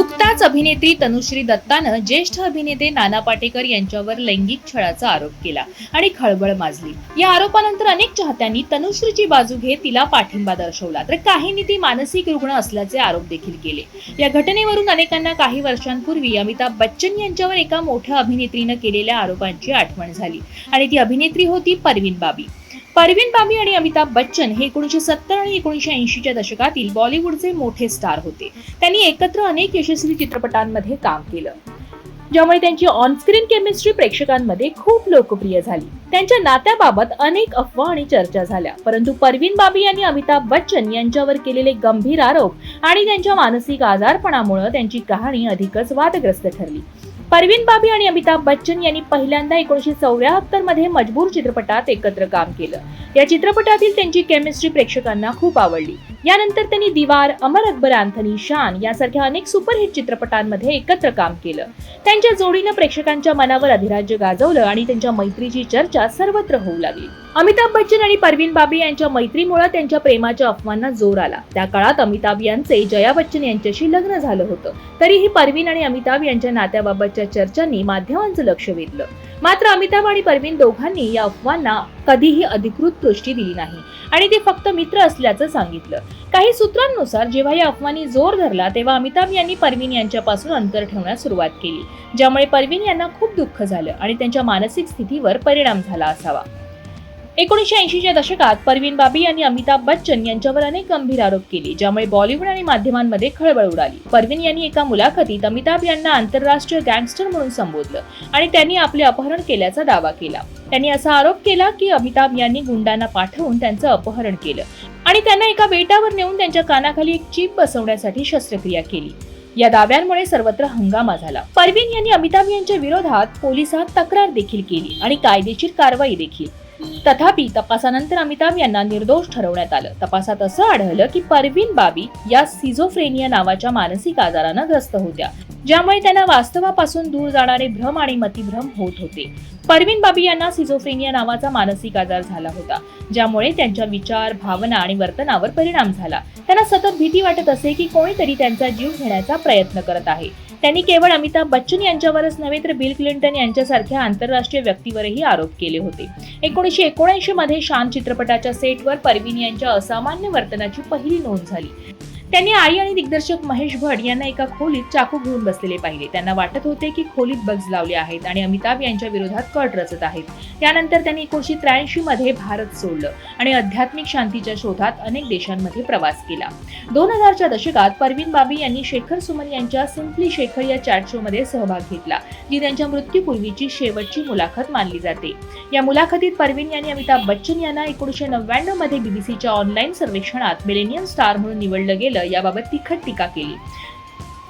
नुकताच अभिनेत्री तनुश्री दत्तानं ज्येष्ठ अभिनेते नाना पाटेकर यांच्यावर लैंगिक छळाचा आरोप केला आणि खळबळ माजली. या आरोपानंतर अनेक चाहत्यांनी तनुश्रीची बाजू घेत तिला पाठिंबा दर्शवला. तर काहींनी ती मानसिक रुग्ण असल्याचे आरोप देखील केले. या घटनेवरून अनेकांना काही वर्षांपूर्वी अमिताभ बच्चन यांच्यावर एका मोठ्या अभिनेत्रीनं केलेल्या आरोपांची आठवण झाली आणि ती अभिनेत्री होती परवीन बाबी. परवीन बाबी आणि अमिताभ बच्चन हे एकोणीशे सत्तर आणि एकोणीशे ऐंशीच्या दशकातील बॉलिवूडचे मोठे स्टार होते. त्यांनी एकत्र अनेक यशस्वी चित्रपटांमध्ये काम केलं. ज्यामुळे त्यांची ऑनस्क्रीन केमिस्ट्री प्रेक्षकांमध्ये खूप लोकप्रिय झाली. त्यांच्या नात्याबाबत अनेक अफवा आणि चर्चा झाल्या. परंतु परवीन बाबी यांनी अमिताभ बच्चन यांच्यावर केलेले गंभीर आरोप आणि त्यांच्या मानसिक आजारपणामुळे त्यांची कहाणी अधिकच वादग्रस्त ठरली. परवीन बाबी आणि अमिताभ बच्चन यांनी पहिल्यांदा एकोणीशे चौऱ्याहत्तरमध्ये मजबूर चित्रपटात एकत्र काम केलं. या चित्रपटातील त्यांची केमिस्ट्री प्रेक्षकांना खूप आवडली. यानंतर त्यांनी दिवार अमर अकबर अँथनी शान यासारख्या अनेक सुपरहिट चित्रपटांमध्ये एकत्र काम केलं. त्यांच्या जोडीनं प्रेक्षकांच्या मनावर अधिराज्य गाजवलं आणि त्यांच्या मैत्रीची चर्चा सर्वत्र होऊ लागली. अमिताभ बच्चन आणि परवीन बाबी यांच्या मैत्रीमुळे त्यांच्या प्रेमाच्या अफवांना जोर आला. त्या काळात अमिताभ यांचे जया बच्चन यांच्याशी लग्न झालं होतं. तरीही परवीन आणि अमिताभ यांच्या नात्याबाबतच्या चर्चांनी माध्यमांचं लक्ष वेधलं. मात्र अमिताभ आणि परवीन दोघांनी या अफवांना कधीही अधिकृत पुष्टी दिली नाही. आणि ते फक्त मित्र असल्याचं सांगितलं. काही सूत्रांनुसार जेव्हा या अफवांनी जोर धरला तेव्हा अमिताभ यांनी परवीन यांच्यापासून अंतर ठेवण्यास सुरुवात केली. ज्यामुळे परवीन यांना खूप दुःख झालं आणि त्यांच्या मानसिक स्थितीवर परिणाम झाला असावा. एकोणीसशे ऐंशीच्या दशकात परवीन बाबी यांनी अमिताभ बच्चन यांच्यावर अनेक गंभीर आरोप केले ज्यामुळे बॉलिवूड आणि माध्यमांमध्ये खळबळ उडाली. परवीन यांनी एका मुलाखतीत अमिताभ यांना आंतरराष्ट्रीय गँगस्टर म्हणून संबोधलं आणि त्यांनी आपले अपहरण केल्याचा दावा केला. त्यांनी असा आरोप केला की अमिताभ यांनी गुंडांना पाठवून त्यांचं अपहरण केलं आणि त्यांना एका बेटावर नेऊन त्यांच्या कानाखाली एक चीप बसवण्यासाठी शस्त्रक्रिया केली. या दाव्यांमुळे सर्वत्र हंगामा झाला. परवीन यांनी अमिताभ यांच्या विरोधात पोलिसात तक्रार देखील केली आणि कायदेशीर कारवाई देखील. तथापि तपासानंतर अमिताभ यांना निर्दोष ठरवण्यात आलं. तपासात असं आढळलं की परवीन बाबी या सिझोफ्रेनिया नावाच्या मानसिक आजारानं ग्रस्त होत्या ज्यामुळे त्यांना वास्तवापासून दूर जाणारे भ्रम आणि मतिभ्रम होत होते. परवीन बाबी यांना सिझोफ्रेनिया नावाचा मानसिक आजार झाला होता ज्यामुळे त्यांच्या विचार भावना आणि वर्तनावर परिणाम झाला. त्यांना सतत भीती वाटत असे की कोणीतरी त्यांचा जीव घेण्याचा प्रयत्न करत आहे. त्यांनी केवळ अमिताभ बच्चन यांच्यावरच नव्हे तर बिल क्लिंटन यांच्यासारख्या आंतरराष्ट्रीय व्यक्तीवरही आरोप केले होते. एकोणीसशे एकोणऐंशी मध्ये शान चित्रपटाच्या सेटवर परवीन यांच्या असामान्य वर्तनाची पहिली नोंद झाली. त्यांनी आई आणि दिग्दर्शक महेश भट यांना एका खोलीत चाकू घेऊन बसलेले पाहिले. त्यांना वाटत होते की खोलीत बग्ज लावले आहेत आणि अमिताभ यांच्या विरोधात कट रचत आहेत. त्यानंतर त्यांनी एकोणीशे त्र्याऐंशी मध्ये भारत सोडलं आणि आध्यात्मिक शांतीच्या शोधात अनेक देशांमध्ये प्रवास केला. दोन हजारच्या दशकात परवीन बाबी यांनी शेखर सुमन यांच्या सिम्पली शेखर या चॅट शो मध्ये सहभाग घेतला जी त्यांच्या मृत्यूपूर्वीची शेवटची मुलाखत मानली जाते. या मुलाखतीत परवीन यांनी अमिताभ बच्चन यांना एकोणीसशे नव्याण्णवमध्ये बीबीसीच्या ऑनलाईन सर्वेक्षणात मिलेनियम स्टार म्हणून निवडलं गेलं. याबाबत तिखट टीका केली.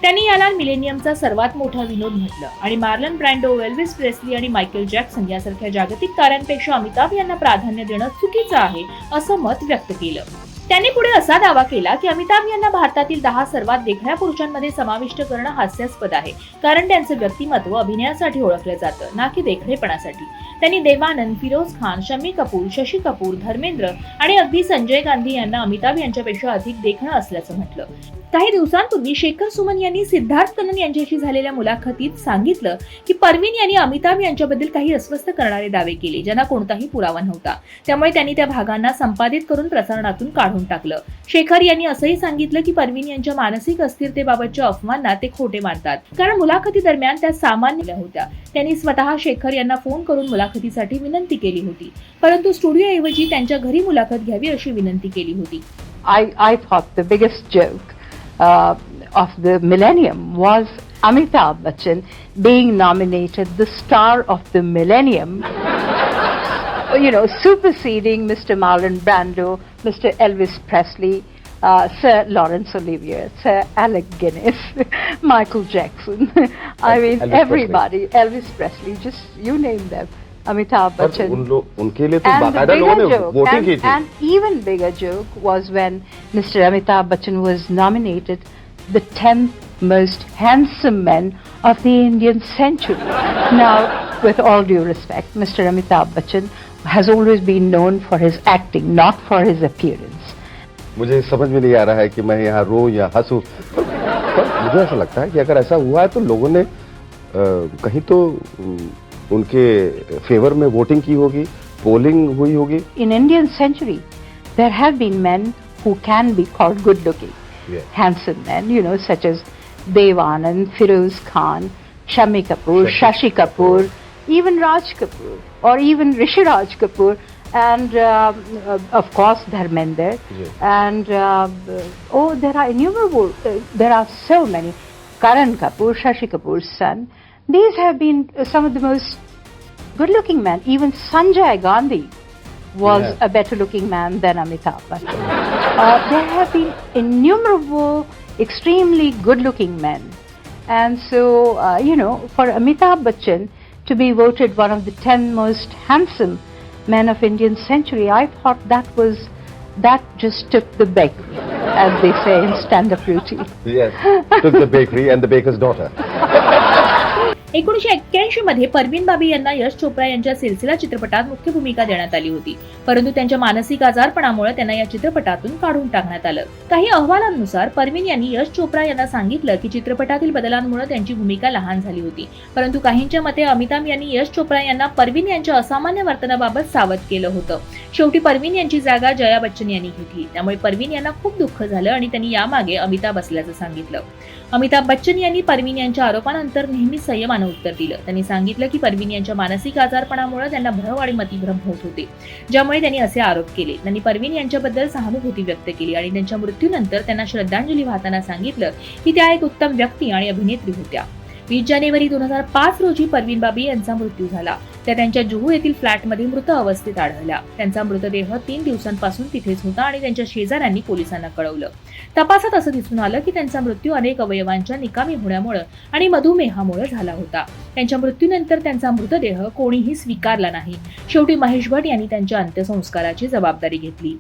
त्यांनी याला मिलेनियमचा सर्वात मोठा विनोद म्हटलं आणि मार्लन ब्रँडो वेल्विस प्रेस्ली आणि मायकेल जॅक्सन यासारख्या जागतिक ताऱ्यांपेक्षा अमिताभ यांना प्राधान्य देणं चुकीचं आहे असं मत व्यक्त केलं. त्यांनी पुढे असा दावा केला की अमिताभ यांना भारतातील दहा सर्वात देखण्या पुरुषांमध्ये समाविष्ट करणं हास्यास्पद आहे. कारण त्यांचं व्यक्तिमत्व अभिनयासाठी ओळखलं जातं ना की देखणेपणासाठी त्यांनी देवानंद फिरोज खान शमी कपूर शशी कपूर धर्मेंद्र आणि अगदी संजय गांधी यांना अमिताभ यांच्यापेक्षा अधिक देखणं असल्याचं म्हटलं. काही दिवसांपूर्वी शेखर सुमन यांनी सिद्धार्थ कनन यांच्याशी झालेल्या मुलाखतीत सांगितलं की परवीन यांनी अमिताभ यांच्याबद्दल काही अस्वस्थ करणारे दावे केले ज्यांना कोणताही पुरावा नव्हता. त्यामुळे त्यांनी त्या भागांना संपादित करून प्रसारणातून काढून टाकलं. शेखर यांनी असंही सांगितलं की परवीन यांच्या मानसिक अस्थिरतेबाबतच्या अफवांना ते खोटे मानतात. कारण मुलाखती दरम्यान त्या सामान्य होत्या. त्यांनी स्वतः शेखर यांना फोन करून मुलाखतीसाठी विनंती केली होती. परंतु स्टुडिओऐवजी त्यांच्या घरी मुलाखत घ्यावी अशी विनंती केली होती. I, I thought the biggest joke uh, of the millennium was Amitabh Bachchan being nominated the star of the millennium. you know, superseding Mr. Marlon Brando, Mr. Elvis Presley, uh, Sir Laurence Olivier, Sir Alec Guinness, Michael Jackson. I mean, Elvis everybody, Elvis Presley, just you name them. Amitabh Bachchan. उन लोग उनके लिए तो बाकायदा लोगों ने voting की थी and even bigger joke was when Mr. Amitabh Bachchan was nominated the 10th most handsome man of the Indian century. now, with all due respect, Mr. Amitabh Bachchan has always been known for his acting, not for his appearance. मुझे समझ में नहीं आ रहा है कि मैं यहाँ row या हंसूं पर मुझे ऐसा लगता है कि अगर ऐसा हुआ है तो लोगों ने अ, कहीं तो उनके फेवर में वोटिंग की होगी पोलिंग हुई होगी। In Indian century there have been man who can be called good looking handsome man you know such as Dev Anand Firoz Khan Shammi Kapoor Shashi Kapoor even Raj Kapoor और even Rishi Raj Kapoor and of course Dharmendra and oh there are in there are so many Karan Kapoor Shashi Kapoor son These have been uh, some of the most good looking men. Even Sanjay Gandhi was Yeah. a better looking man than Amitabh Bachchan. uh, there have been innumerable extremely good looking men. And so, uh, you know, for Amitabh Bachchan to be voted one of the 10 most handsome men of Indian century, I thought that was, that just took the bakery, as they say in stand-up beauty. Yes. Took the bakery and the baker's daughter. एकोणीशे एक्क्याऐंशी मध्ये परवीन बाबी यांना यश चोप्रा यांच्या सिलसिला चित्रपटात मुख्य भूमिका देण्यात आली होती. परंतु त्यांच्या मानसिक आजारपणामुळे त्यांना या चित्रपटातून काढून टाकण्यात आलं. काही अहवालांनुसार परवीन यांनी यश चोप्रा यांना सांगितलं की चित्रपटातील बदलांमुळे त्यांची भूमिका लहान झाली होती. परंतु काहींच्या मते अमिताभ यांनी यश चोप्रा यांना परवीन यांच्या असामान्य वर्तनाबाबत सावध केलं होतं. शेवटी परवीन यांची जागा जया बच्चन यांनी घेतली. त्यामुळे परवीन यांना खूप दुःख झालं आणि त्यांनी यामागे अमिताभ असल्याचं सांगितलं. अमिताभ बच्चन यांनी परवीन यांच्या आरोपानंतर नेहमी संयमानं उत्तर दिलं. त्यांनी सांगितलं की परवीन यांच्या मानसिक आजारपणामुळे त्यांना भ्रम आणि मतिभ्रम होत होते. ज्यामुळे त्यांनी असे आरोप केले. त्यांनी परवीन यांच्याबद्दल सहानुभूती व्यक्त केली आणि त्यांच्या मृत्यूनंतर त्यांना श्रद्धांजली वाहताना सांगितलं की त्या एक उत्तम व्यक्ती आणि अभिनेत्री होत्या. वीस जानेवारी दोन हजार पाच रोजी परवीन बाबी यांचा मृत्यू झाला. त्या त्यांच्या जुहू येथील फ्लॅटमध्ये मृत अवस्थेत आढळल्या. त्यांचा मृतदेह तीन दिवसांपासून तिथेच होता आणि त्यांच्या शेजाऱ्यांनी पोलिसांना कळवलं. तपासात असं दिसून आलं की त्यांचा मृत्यू अनेक अवयवांच्या निकामी होण्यामुळे आणि मधुमेहामुळे झाला होता. त्यांच्या मृत्यूनंतर त्यांचा मृतदेह कोणीही स्वीकारला नाही. शेवटी महेश भट यांनी त्यांच्या अंत्यसंस्काराची जबाबदारी घेतली.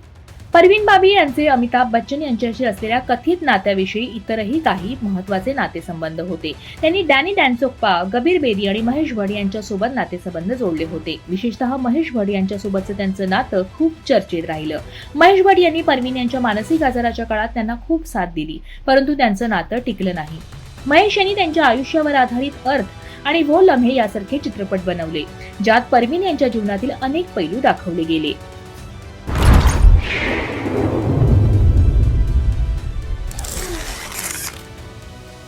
परवीन बाबी यांचे अमिताभ बच्चन यांच्याशी असलेल्या कथित नात्याविषयी इतरही काही महत्त्वाचे नातेसंबंध होते. त्यांनी डॅनी डॅन्सोप्पा गबीर बेदी आणि महेश भट यांच्यासोबत नातेसंबंध जोडले होते. विशेषतः महेश भट यांच्यासोबतचं त्यांचं नातं खूप चर्चेत राहिलं. महेश भट यांनी परवीन यांच्या मानसिक आजाराच्या काळात त्यांना खूप साथ दिली परंतु त्यांचं नातं टिकलं नाही. महेश यांनी त्यांच्या आयुष्यावर आधारित अर्थ आणि वो लम्हे यासारखे चित्रपट बनवले ज्यात परवीन यांच्या जीवनातील अनेक पैलू दाखवले गेले.